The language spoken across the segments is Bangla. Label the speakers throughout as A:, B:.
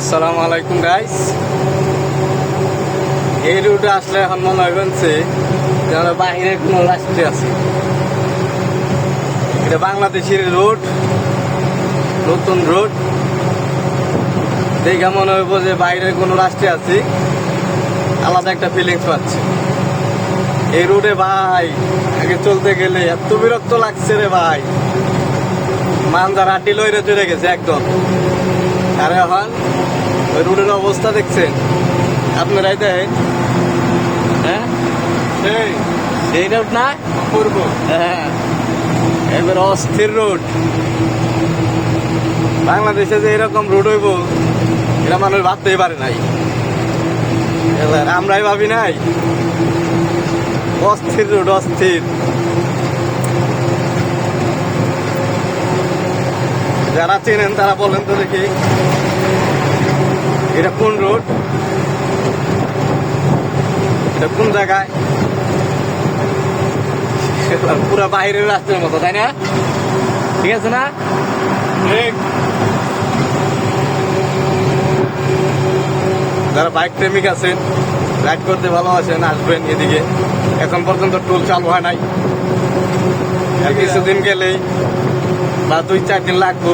A: আসসালামু আলাইকুম গাইস এই রুটে আসলে এখন মনে হয় বলছে যে আমরা বাইরে কোনো রাষ্ট্রে আছি। এটা বাংলাদেশের রোড নতুন রোড দেখে মনে হইব যে বাইরের কোনো রাষ্ট্রে আছি, আলাদা একটা ফিলিংস পাচ্ছি। এই রুটে ভাই, আগে চলতে গেলে এত বিরক্ত লাগছে রে ভাই। মানজার হাড্ডি লইরে চলে গেছে একদম। আর এখন ওই রোডের অবস্থা দেখছেন। আপনারাই দেখেন। হ্যাঁ? সেই রোড না? করব হ্যাঁ। এবার অস্থির রোড বাংলাদেশে যে এরকম রোড হইব এটা মানুষ ভাবতেই পারে নাই। এবার আমরাই ভাবি নাই। অস্থির রোড অস্থির। যারা চেনেন তারা বলেন তো দেখি। এটা কোন রোড? এটা কোন জায়গায়? পুরো বাইরের রাস্তার মতো তাই না? ঠিক আছে না? যারা বাইক প্রেমিক আছেন রাইড করতে ভালোবাসেন আসবেন এদিকে। এখন পর্যন্ত টোল চালু হয় নাই। আর কিছুদিন গেলেই বা দুই চার দিন লাগবো।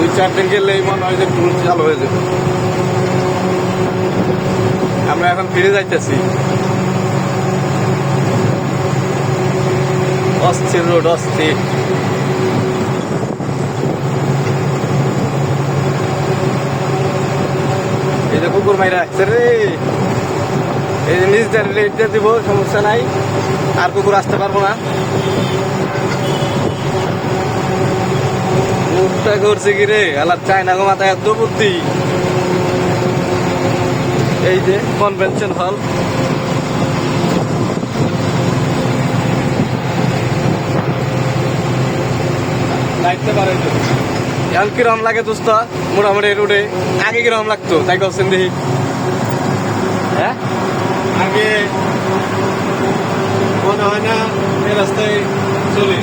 A: দুই চার দিন গেলেই মনে হয় যে টুল চালু হয়ে যাবে। আমরা এখন ফিরে যাইতেছি। অস্থির রোড, অস্থির। এই যে কুকুর মাইরা আসছে রে। এই যে নিজ দিব, সমস্যা নাই। আর কুকুর আসতে পারব না। মুখটা করছে কি রে? আলার চায়না গো মাথায় এত বুদ্ধি। এই যে কনভেনশন হল লাগতে পারে এখন কিরম লাগে দোস্ত? মোটামুটি রোডে আগে কিরম লাগতো? তাই করছেন দেখি। হ্যাঁ?
B: আগে মনে হয় না এই রাস্তায় চলি।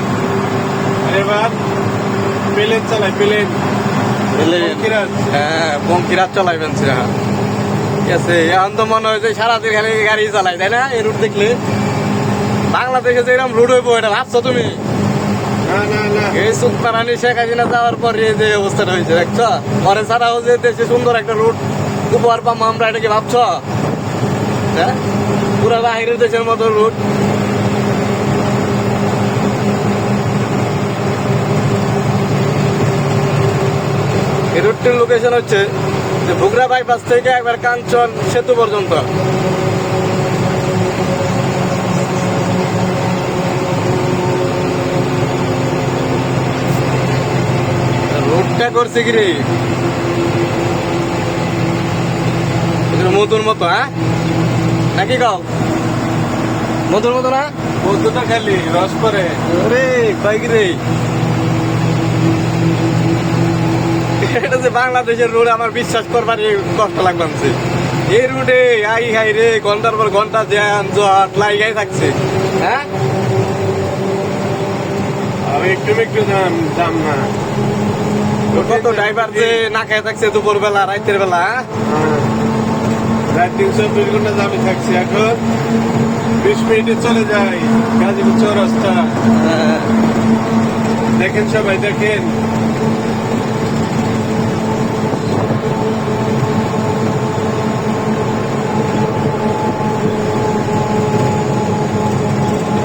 B: এবার প্লেন চালাই প্লেন।
A: হ্যাঁ বঙ্কিরাজ চলাইবেন হ্যাঁ ঠিক আছে এখন তো মনে হয় যে সারাদিন খালি গাড়ি চালাই তাই না? এই রুট দেখলে। বাংলাদেশে যে এরকম রুট হইবো এটা ভাবছ তুমি? এই সুলতানানি শেখ হাসিনা যাওয়ার পর যে অবস্থাটা হয়েছে দেখছ? পরে ছাড়াও যে দেশে সুন্দর একটা রুট উপহার পাবো আমরা এটা কি ভাবছ? হ্যাঁ? পুরো বাহিরের দেশের মতো রুট। রুটটির লোকেশন হচ্ছে যে ভুগরা বাইপাস থেকে একবার কাঞ্চন সেতু পর্যন্ত। রোডটা করছে কি রে? মধুর মতো হ্যাঁ? নাকি গাও মধুর মতো না?
B: বন্ধুটা খালি রস করে।
A: ওরে কয় কি রে? এটা যে বাংলাদেশের রোড আমার বিশ্বাস করবার কষ্ট লাগছে এই রুটে আই হাই রে ঘণ্টার পর ঘণ্টা জ্যাম জট লাইগাই থাকছে হ্যাঁ
B: আমি একটু একটু দাম দাম না
A: কত ড্রাইভার যে না খেয়ে থাকছে দুপুর বেলা রাতের বেলা হ্যাঁ?
B: হ্যাঁ। রাত তিনশো দুই ঘণ্টা দামে থাকছি এখন বিশ মিনিটে চলে যাই গাজীপুর চৌরাস্তা
A: হ্যাঁ।
B: দেখেন সবাই দেখেন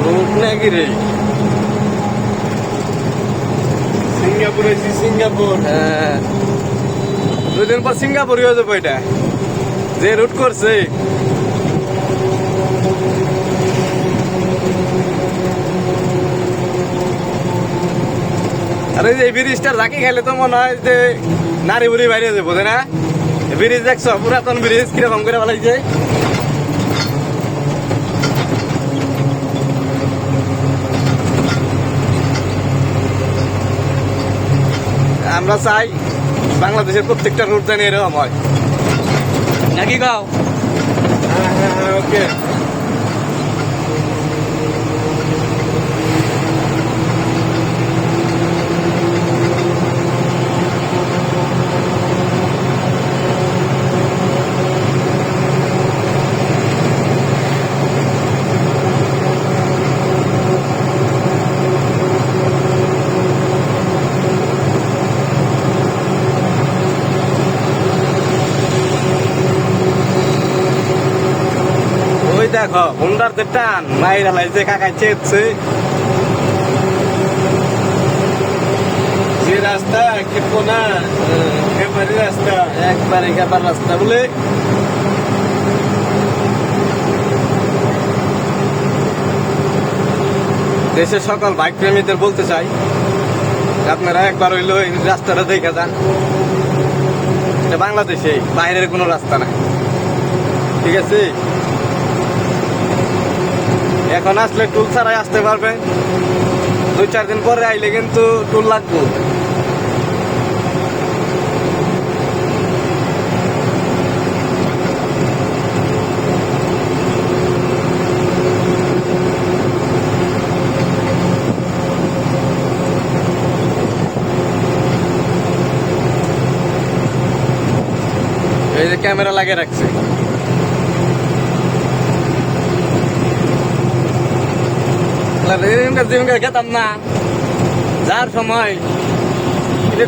A: রোড নাকি রে
B: সিঙ্গাপুর
A: হ্যাঁ। দুই দিন পর সিঙ্গাপুর হয়ে যাব এটা। যে রুট করছে। আরে যে ব্রিজটা ঝাঁকি খেলে তো মনে হয় যে নারী বুড়ি বাইরে যাব তাই না? ব্রিজ দেখছ? পুরাতন ব্রিজ কীরকম করে বলাইছে আমরা চাই বাংলাদেশের প্রত্যেকটা রুট জানি এরকম হয়। নাকি গাও
B: হ্যাঁ হ্যাঁ
A: হুন্ডার যে টান মাইরা লাইছে, কাকাই চেয়েছে
B: যে রাস্তা খেপো না খেপারি রাস্তা,
A: একবারে কাবার রাস্তা বলে। দেশের সকল বাইক প্রেমীদের বলতে চাই, আপনারা একবার হইল এই রাস্তাটা দেখে যান। এটা বাংলাদেশে, বাইরের কোনো রাস্তা নাই। ঠিক আছে? এখন আসলে টুল ছাড়াই আসতে পারবে। দুই, চার দিন পরে আইলে কিন্তু টুল লাগবে। এই যে ক্যামেরা লাগিয়ে রাখছে। খেতাম না। যার সময়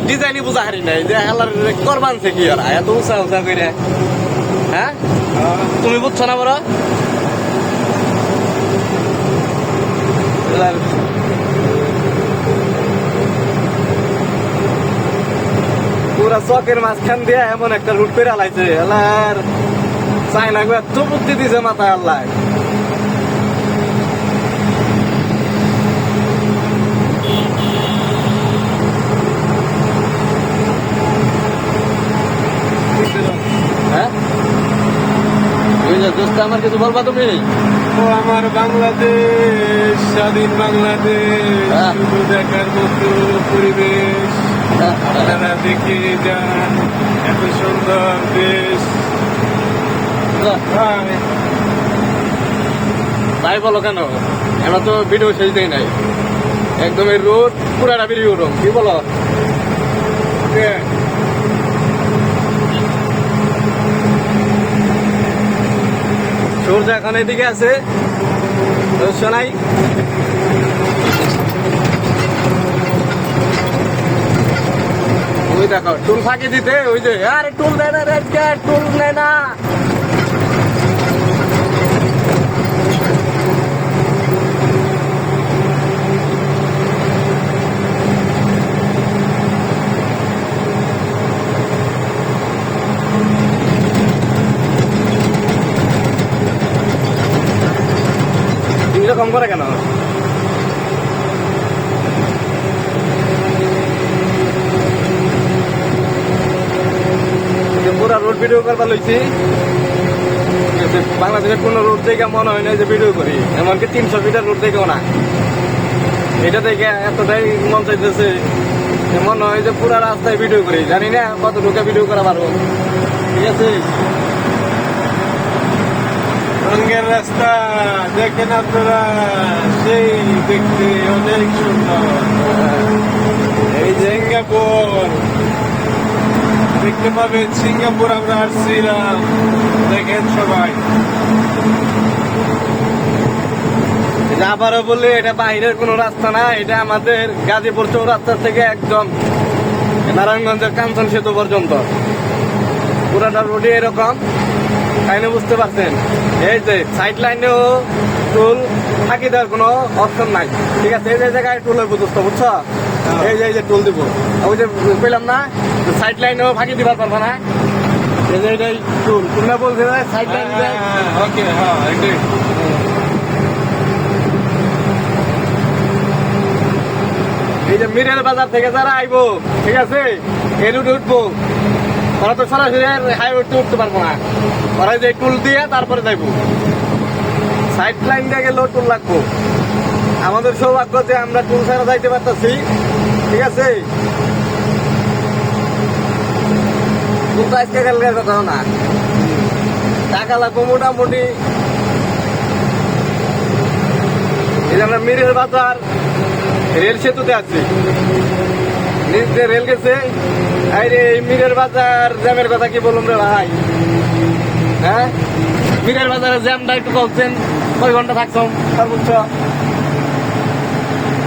A: ডিজাইনই বুঝা হারি নাই, যে হেলার করবান সে কি আর এত উঁচা উঁচা করে হ্যাঁ? তুমি বুঝছ না বড়? পুরা চকের মাঝখান দিয়ে এমন একটা রুট করে আলাইছে এলার চাইনা এত বুদ্ধি দিছে মাথায় আল্লাহ। দোস্ত আমার কিছু বলবা তুমি
B: ও আমার বাংলাদেশ স্বাধীন বাংলাদেশ
A: হ্যাঁ।
B: শুধু দেখার মতো পরিবেশ। আপনারা দেখে যান এত সুন্দর দেশ। ভাই,
A: তাই বলো কেন? আমরা তো ভিডিও শেষ দেই নাই। একদম এই রোড পুরাটা ভিডিও রুম কি বলো? সূর্য এখন এদিকে আছে। সমস্যা নাই ওই দেখো, টুল ফাঁকি দিতে, ওই যে, আরে টুল দেয় না রেড কে টুল নেয় না। এরকম করে কেন? পুরা রোড ভিডিও করবার লইছি। বাংলাদেশের কোনো রোড থেকে মনে হয় না যে ভিডিও করি। এমনকি তিনশো মিটার রোড থেকেও না। এটা থেকে এতটাই মন চাইতেছে মনে হয় যে পুরা রাস্তায় ভিডিও করি। জানি না কত ঢুকে ভিডিও করা পারব। ঠিক আছে?
B: রঙের রাস্তা দেখেন আপনারা, সেই দেখতে অনেক সুন্দর। এই সিঙ্গাপুর। দেখতে পাবেন, সিঙ্গাপুর আমরা আসছিলাম। দেখেন সবাই।
A: আবারও বললে এটা বাইরের কোনো রাস্তা না, এটা আমাদের গাজীপুর চৌরাস্তা থেকে একদম নারায়ণগঞ্জের কাঞ্চন সেতু পর্যন্ত। পুরাটা রোডে এরকম। তাইলে বুঝতে পারছেন? এই যে সাইড লাইনেও টুল ফাঁকি দেওয়ার কোনো অপশন নাই। ঠিক আছে এই যে জায়গায় টুলের বুঝতে বুঝছ? এই যে এই যে টুল দিব। ওই যে পেলাম না সাইড লাইনেও ফাঁকি দিবার পারব না। এই যে এটাই টুল তোমরা বলছে সাইড লাইন
B: ওকে হ্যাঁ এটাই
A: এই যে মিরেল বাজার থেকে যারা আইবো ঠিক আছে? এই রুটে উঠবো। ওরা তো সরাসরি হাইওয়েতে উঠতে পারব না। ওরা যে টুল দিয়ে তারপরে যাইবো। সাইড লাইন দিয়ে গেলেও টুল লাগবো। আমাদের সৌভাগ্য যে আমরা টুল ছাড়া যাইতে পারতেছি। ঠিক আছে? কিন্তু আজকে কালকে কথা না। টাকা লাগবো মোটামুটি। এই আমরা মিরেল বাজার রেল সেতুতে আছি। রেল গেছে। আরে এই মিরের বাজার জ্যামের কথা কি বলুন রে ভাই? হ্যাঁ? মিরের বাজারে জ্যামটা একটু বলছেন কয় ঘণ্টা সর্বোচ্চ।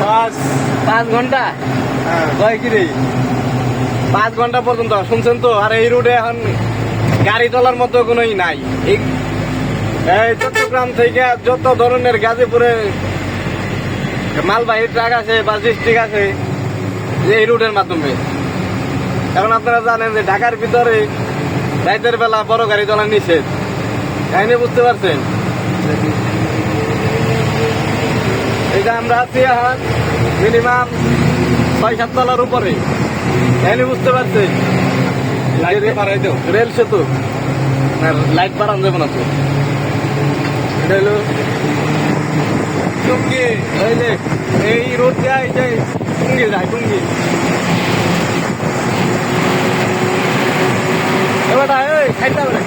B: পাঁচ।
A: পাঁচ ঘণ্টা?
B: হ্যাঁ।
A: কয় কি রে? পাঁচ ঘণ্টা পর্যন্ত শুনছেন তো? আর এই রুটে এখন গাড়ি চলার মতো কোনোই নাই। এই চট্টগ্রাম থেকে যত ধরনের গাজীপুরে মালবাহী ট্রাক আছে বা ডিস্ট্রিক্ট আছে এই রুটের মাধ্যমে। এখন আপনারা জানেন যে ঢাকার ভিতরে রাইতের বেলা বড় গাড়ি চলা নিষেধ। কাহিনী বুঝতে পারছেন? এটা আমরা আছি এখন মিনিমাম ছয় সাত তলার উপরে। কাহিনী বুঝতে পারছেন? রেল সেতু। লাইট বাড়ানো যাবে না তো। এটা হলো
B: টুঙ্গি
A: এই রোড যায় টুঙ্গি যায় টুঙ্গি এবার এই খাইতে হবে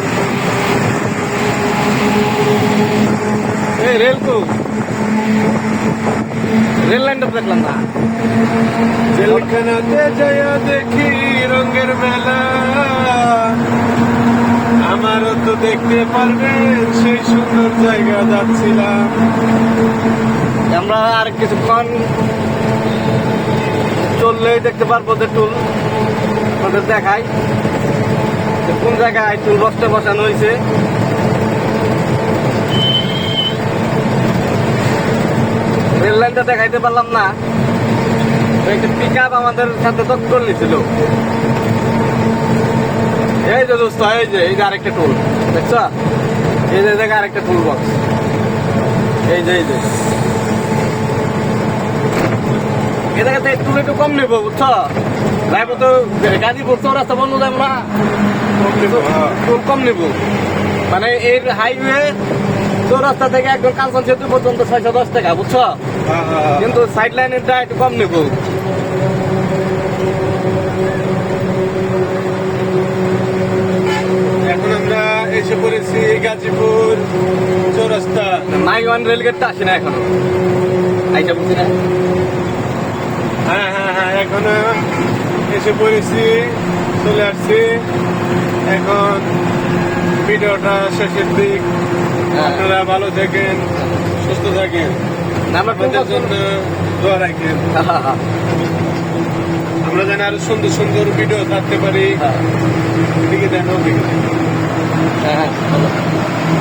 A: এই রেল লাইনটা দেখলাম না।
B: জেলখানাতে জয়া দেখি রঙের মেলা। আমারও তো দেখতে পারবেন সেই সুন্দর জায়গা যাচ্ছিলাম।
A: আমরা আর কিছুক্ষণ চললেই দেখতে পারব যে টুল আমাদের দেখাই যে কোন জায়গায় টুল বক্সটা বসানো হয়েছে। রেল লাইনটা দেখাইতে পারলাম না। একটা পিক আপ আমাদের সাথে তৎকর এই যে দোস্ত এই যে এই যে আরেকটা টুল দেখছ? এই যে জায়গায় আরেকটা টুল বক্স এই যে এই যে। একটু একটু কম নেব বুঝছ? যাইবো তো গাজীপুর চৌরাস্তা বন্ধ যাব না। টুল কম নেব। মানে এর হাইওয়ে চৌরাস্তা থেকে একদম কালচন সেতু পর্যন্ত ছয়শো দশ টাকা বুঝছ? কিন্তু সাইড লাইনেরটা একটু কম নেব।
B: এখন আমরা এসে পড়েছি গাজীপুর চৌরাস্তা।
A: নাই ওয়ান রেলগেটটা আসে না এখনও? আইটা বুঝছি না?
B: হ্যাঁ হ্যাঁ হ্যাঁ এখন এসে পড়েছি চলে আসছি। এখন ভিডিওটা শেষের দিক।
A: হ্যাঁ।
B: আপনারা ভালো থাকেন সুস্থ থাকেন।
A: আমরা
B: রাখেন। যেন আরও সুন্দর সুন্দর ভিডিও থাকতে পারি। দিকে দেন ওদিকে
A: হ্যাঁ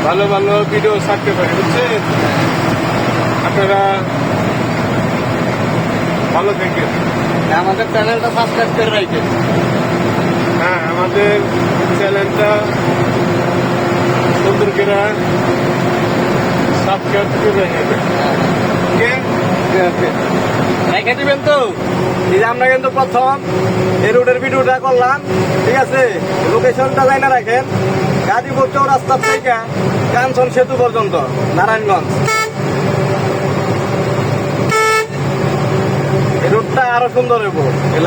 B: ভালো। ভালো ভিডিও ছাড়তে পারি বুঝছেন? আপনারা ভালো থাকেন
A: আমাদের চ্যানেলটা সাবস্ক্রাইব করে রাখবেন
B: হ্যাঁ আমাদের চ্যানেলটা সুন্দর করে সাবস্ক্রাইব করে রাখবেন ওকে
A: রেখে দিবেন তো? এই যে আমরা কিন্তু প্রথম এই রুটের ভিডিওটা করলাম, ঠিক আছে? লোকেশনটা যাই না রাখেন। গাজীপুর চৌরাস্তা থেকে কাঞ্চন সেতু পর্যন্ত, নারায়ণগঞ্জ। রুটটা আরও সুন্দর হইব।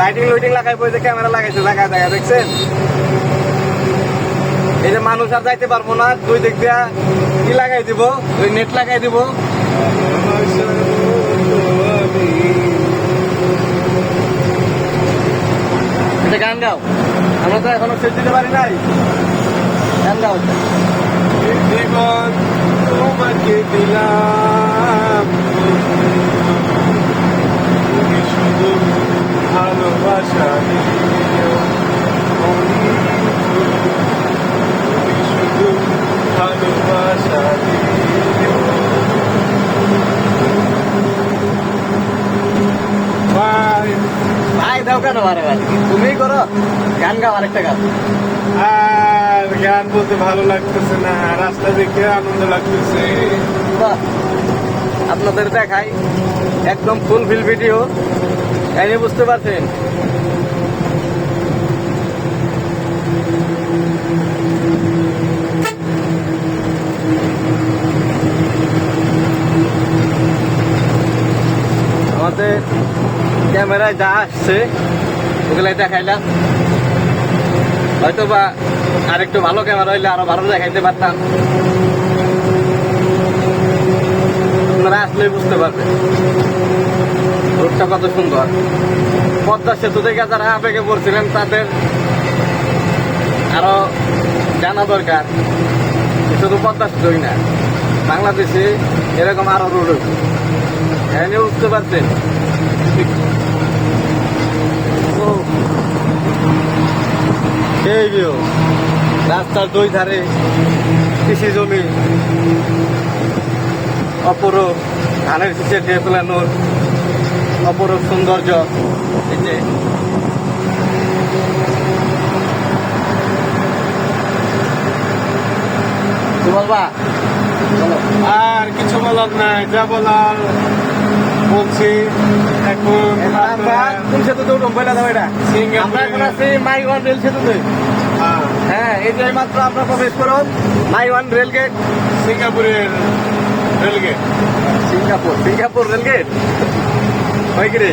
A: লাইটিং লাইটিং লাগাই যে ক্যামেরা লাগাইছে দেখা দেখা দেখছেন? এই যে মানুষ আর যাইতে পারব না, দুই দিক কি লাগাই দিব? নেট লাগাই দিব। এটা গান গাও। আমরা তো এখনও শেষ দিতে পারি নাই। গান গাও।
B: জীবন তোমাকে দিলাম তুমি শুধু ভালোবাসা দিও। তুমি শুধু ভালোবাসা দিও। Bye.
A: ভাই দাও কেন বারে বারে তুমি করো গান
B: আর গান বলতে ভালো লাগতেছে না রাস্তা দেখে আনন্দ লাগতেছে।
A: বাহ আপনাদের দেখাই একদম ফুল ফিল ভিডিও এই বুঝতে পারছেন? আমাদের ক্যামেরায় যা আসছে ওগুলাই দেখাইলাম। হয়তো বা আরেকটু ভালো ক্যামেরা হইলে আরও ভালো দেখাইতে পারতাম। আপনারা আসলেই বুঝতে পারবেন। রোডটা কত সুন্দর। পদ্মা সেতু থেকে যারা আবেগে পড়ছিলেন, তাদের আরও জানা দরকার শুধু পদ্মা সেতুই না, বাংলাদেশে এরকম আরও রোড হইব এনে বুঝতে পারছেন। রাস্তার দুই ধারে কৃষি জমি, অপরূপ ধানের শীষে ঢেয়ে ফেলানোর অপরূপ সৌন্দর্য বলবা? বলো
B: আর কিছু বলার নাই, যা বলার। বলছি এখন
A: আমরা কোন সেতুতে উঠুন বলে দাও এটা। আমরা এখন আছি মাইগন রেল সেতুতে।
B: হ্যাঁ,
A: হ্যাঁ এই যে মাত্র আমরা প্রবেশ করুন মাইওয়ান রেল গেট।
B: সিঙ্গাপুরের rail gate
A: Singapore Singapore rail gate. হয় কি রে?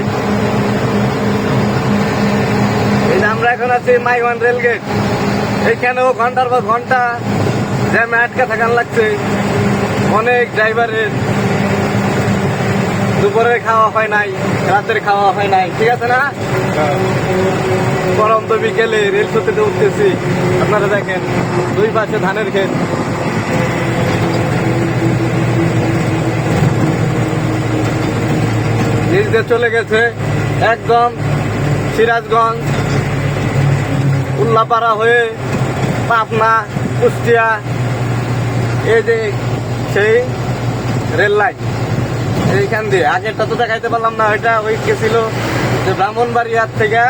A: এই যে আমরা এখন আছি মাইওয়ান রেল গেট। এইখানেও ঘণ্টার পর ঘণ্টা জ্যামে আটকা থাকার লাগছে। অনেক ড্রাইভারের দুপুরে খাওয়া হয় নাই, রাতের খাওয়া হয় নাই, ঠিক আছে না? গরম তো বিকেলে রেল সেতুতে উঠতেছি। আপনারা দেখেন, দুই পাশে ধানের ক্ষেত। নিচ চলে গেছে একদম সিরাজগঞ্জ, উল্লাপাড়া হয়ে পাবনা, কুষ্টিয়া। এই যে সেই রেল লাইন। এইখান দিয়ে। আগেরটা তো দেখাইতে পারলাম না ওইটা ওই গেছিল যে ব্রাহ্মণবাড়িয়ার থেকে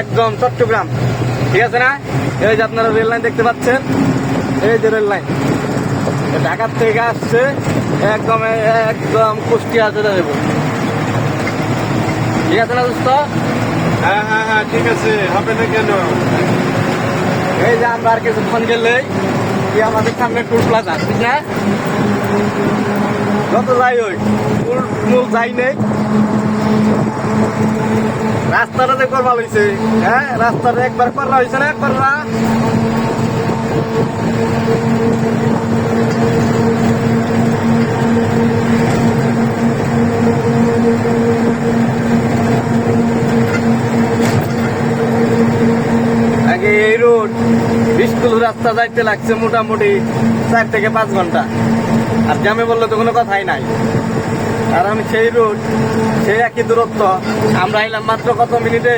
A: একদম চট্টগ্রাম। ঠিক আছে না? এই যে আপনারা রেল লাইন দেখতে পাচ্ছেন এই যে রেল লাইন। ঢাকার থেকে আসছে একদম একদম কুষ্টিয়া চলে যাব। ঠিক আছে না দোস্ত?
B: হ্যাঁ হ্যাঁ হ্যাঁ ঠিক আছে। হবে না কেন?
A: এই যে আমরা আর কিছুক্ষণ গেলে আমাদের সামনে টুল প্লাজা ঠিক না? যত ওই টুল টুল যাই নেই। রাস্তাটা যে করবা হয়েছে হ্যাঁ রাস্তাটা একবার করা হয়েছে না না। আগে এই রোড স্কুল রাস্তা যাইতে লাগছে মোটামুটি চার থেকে পাঁচ ঘণ্টা। আর জ্যামে বললে তো কোনো কথাই নাই। আর আমি সেই রুট সেই একই দূরত্ব আমরা এলাম মাত্র কত মিনিটে?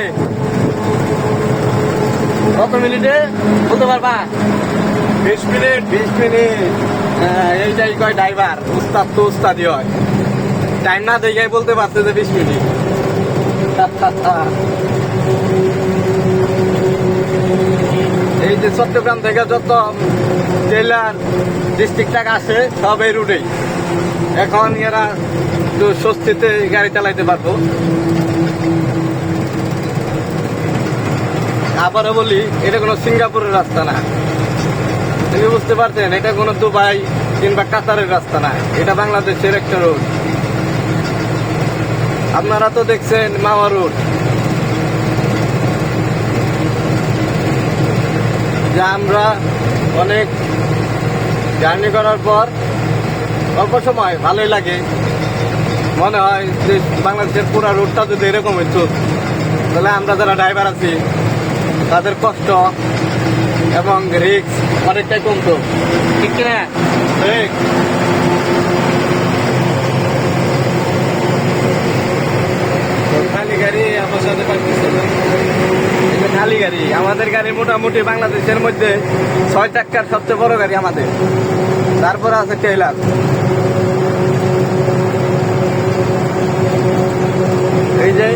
A: কত মিনিটে? বলতে পারবা?
B: বিশ মিনিট।
A: বিশ মিনিট। হ্যাঁ, এইটাই কয় ড্রাইভার? উস্তাদ তো উস্তাদি হয়। টাইম না দেখে বলতে পারছে যে বিশ মিনিট। এই যে চট্টগ্রাম থেকে যত জেলার ডিস্ট্রিক্ট টাকা আসে সব এই রুটেই এখন এরা একটু স্বস্তিতে গাড়ি চালাইতে পারব। আবারও বলি, এটা কোনো সিঙ্গাপুরের রাস্তা না। তুমি বুঝতে পারছেন, এটা কোনো দুবাই কিংবা কাতারের রাস্তা না। এটা বাংলাদেশের একটা রোড আপনারা তো দেখছেন মাওয়া রোড যে আমরা অনেক জার্নি করার পর অল্প সময়, ভালোই লাগে। মনে হয় যে বাংলাদেশের পুরো রুটটা যদি এরকম হইতো, তাহলে আমরা যারা ড্রাইভার আছি, তাদের কষ্ট এবং রিক্স অনেকটাই কমতো। ঠিক কিনা?
B: ঠিক। গাড়ি আমার সাথে
A: খালি গাড়ি। আমাদের গাড়ি মোটামুটি বাংলাদেশের মধ্যে ছয় চাক্কার সবচেয়ে বড় গাড়ি আমাদের। তারপরে আছে টেইলার এই যে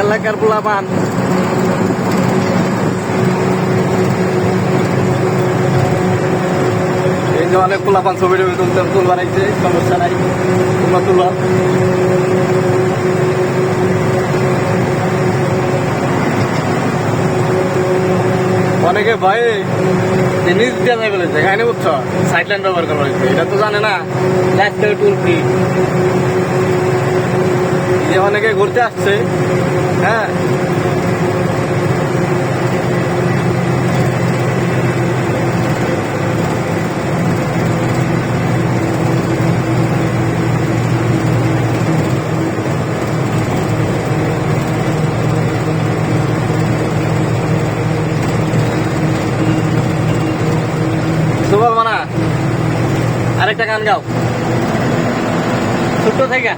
A: এলাকার পোলাপান। এই যে অনেক পোলাপান ছবি টবি তুলতে তুলবার আইছে সমস্যা নাই। তোমরা তুলো। অনেকে যে নিজ দিয়ে যাই বলেছে কাহিনী বুঝছ সাইড লাইন ব্যবহার করা হয়েছে এটা তো জানে না লাইফ টুল ফ্রি অনেকে ঘুরতে আসছে হ্যাঁ সুবল মানা আরেকটা গান গাও। ছোট্ট থেকে।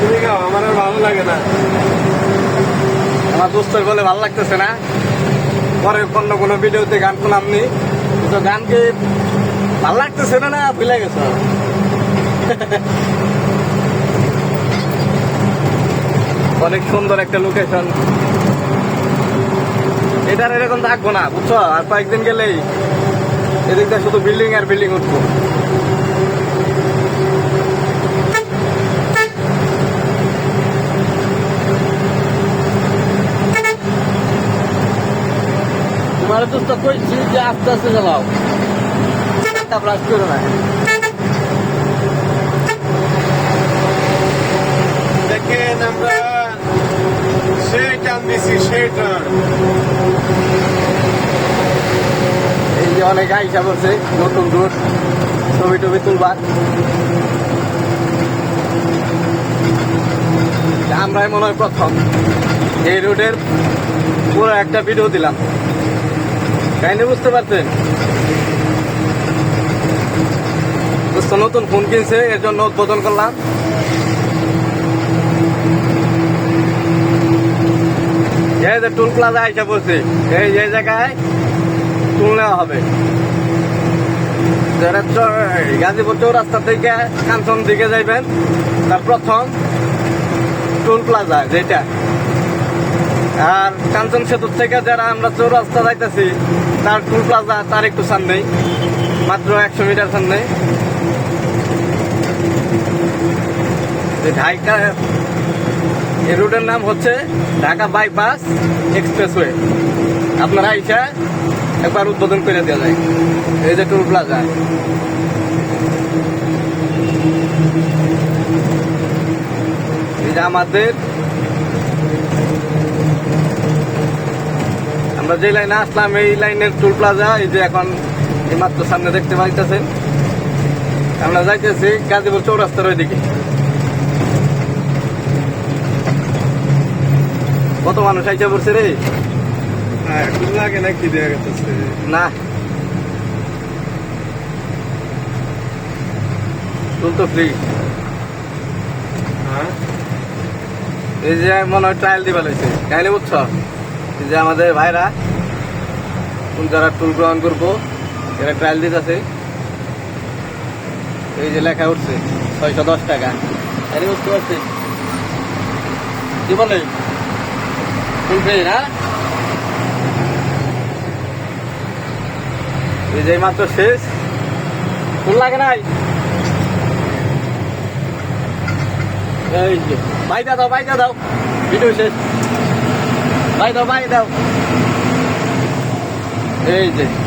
B: তুমি গাও আমার আর ভালো লাগে না।
A: আমার দোস্তর বলে ভালো লাগতেছে না। পরে অন্য কোনো ভিডিওতে গান শুনাম নি তো গানকে ভালো লাগতেছে না না? ভুলে গেছ? অনেক সুন্দর একটা লোকেশন এটার এরকম থাকব না বুঝছ? আর কয়েকদিন গেলেই এদিকটা শুধু বিল্ডিং আর বিল্ডিং উঠবো।
C: তোমার তো তো কইছি যে আস্তে আস্তে চালাও। আজ করো না।
B: দেখেন আমরা সেই
A: এই যে অনেক আইসা বলছে নতুন রুট ছবি টবি তুলবার আমরাই মনে হয় প্রথম এই রুটের পুরো একটা ভিডিও দিলাম কাহিনী বুঝতে পারছেন নতুন ফোন কিনছে এর জন্য উদ্বোধন করলাম এই যে টুল প্লাজা আইসা বলছে, এই যে জায়গায় টুল নেওয়া হবে। যারা গাজীপুর চৌরাস্তা থেকে কাঞ্চন দিকে যাইবেন, তার প্রথম টুল প্লাজা যেটা। আর কাঞ্চন সেতু থেকে যারা আমরা চৌরাস্তা যাইতেছি, তার টুল প্লাজা তার একটু সামনেই, মাত্র একশো মিটার সামনে ঢাকা এই রুটের নাম হচ্ছে ঢাকা বাইপাস এক্সপ্রেসওয়ে। আপনারা আইসা একবার উদ্বোধন করে দেওয়া যায়। এই যে টুল প্লাজা। যে আমাদের আমরা যে লাইনে আসলাম, এই লাইনের টুল প্লাজা, এই যে এখন এই মাত্র সামনে দেখতে পাইতেছেন। আমরা যাইতেছি গাজীপুর চৌরাস্তার ওইদিকে। কত মানুষ আইসা পড়ছে রে?
B: লাগে না কি দেয়া গেছে
A: না। টুল তো ফ্রি
B: হ্যাঁ?
A: এই যে মনে হয় ট্রায়াল দিবা লইছে কাহিনী বুঝছ? এই যে আমাদের ভাইরা কোন যারা টুল গ্রহণ করব এরা ট্রায়াল দিতেছে। এই যে লেখা উঠছে ছয়শো দশ টাকা। কাহিনী বুঝতে পারছি জীবনে টুল ফ্রি না? যে মাত্র শেষ। টুল লাগে নাই? এই যে, বাইদা দাও বাইদা দাও। ভিডিও শেষ। বাই দাও বাই দাও এই যে